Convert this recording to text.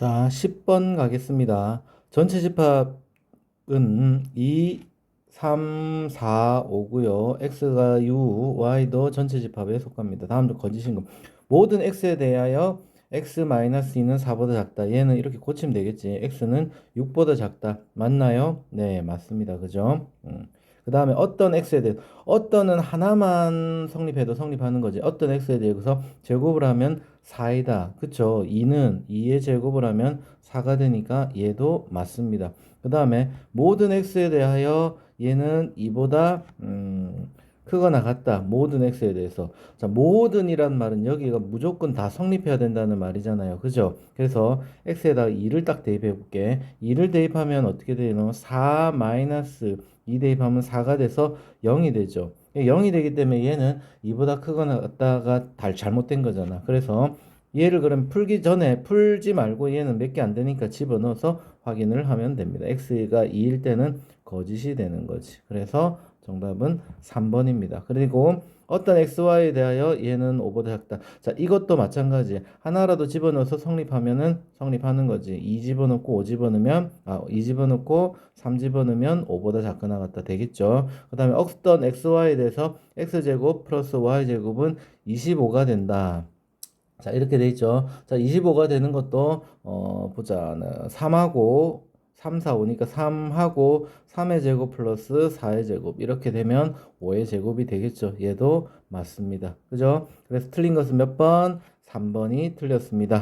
자, 10번 가겠습니다. 전체 집합은 2, 3, 4, 5고요. x가 u, y도 전체 집합에 속합니다. 다음으로 거짓신금. 모든 x에 대하여 x-2는 4보다 작다. 얘는 이렇게 고치면 되겠지. x는 6보다 작다. 맞나요? 네, 맞습니다. 그죠? 음. 그 다음에 어떤 x에 대해 어떤은 하나만 성립해도 성립하는 거지. 어떤 x에 대해서 제곱을 하면 4이다. 그쵸? 2는 2의 제곱을 하면 4가 되니까 얘도 맞습니다. 그 다음에 모든 x에 대하여 얘는 2보다 음, 크거나 같다. 모든 x에 대해서. 자, 모든이란 말은 여기가 무조건 다 성립해야 된다는 말이잖아요. 그죠? 그래서 x에다가 2를 딱 대입해 볼게. 2를 대입하면 어떻게 되노? 4 마이너스 2 대입하면 4가 돼서 0이 되죠. 0이 되기 때문에 얘는 2보다 크거나 같다가 달 잘못된 거잖아. 그래서 얘를 그럼 풀기 전에 풀지 말고 얘는 몇 개 안 되니까 집어넣어서 확인을 하면 됩니다. x가 2일 때는 거짓이 되는 거지. 그래서 정답은 3번입니다. 그리고 어떤 xy에 대하여 얘는 5보다 작다. 자, 이것도 마찬가지. 하나라도 집어넣어서 성립하면은 성립하는 거지. 2 집어넣고 5 집어넣으면 아, 2 집어넣고 3 집어넣으면 5보다 작거나 같다 되겠죠. 그다음에 어떤 xy에 대해서 x제곱 플러스 y제곱은 25가 된다. 자, 이렇게 돼 있죠. 자, 25가 되는 것도 어, 보자. 3하고 3, 4, 5니까 3하고 3의 제곱 플러스 4의 제곱 이렇게 되면 5의 제곱이 되겠죠. 얘도 맞습니다. 그죠? 그래서 틀린 것은 몇 번? 3번이 틀렸습니다.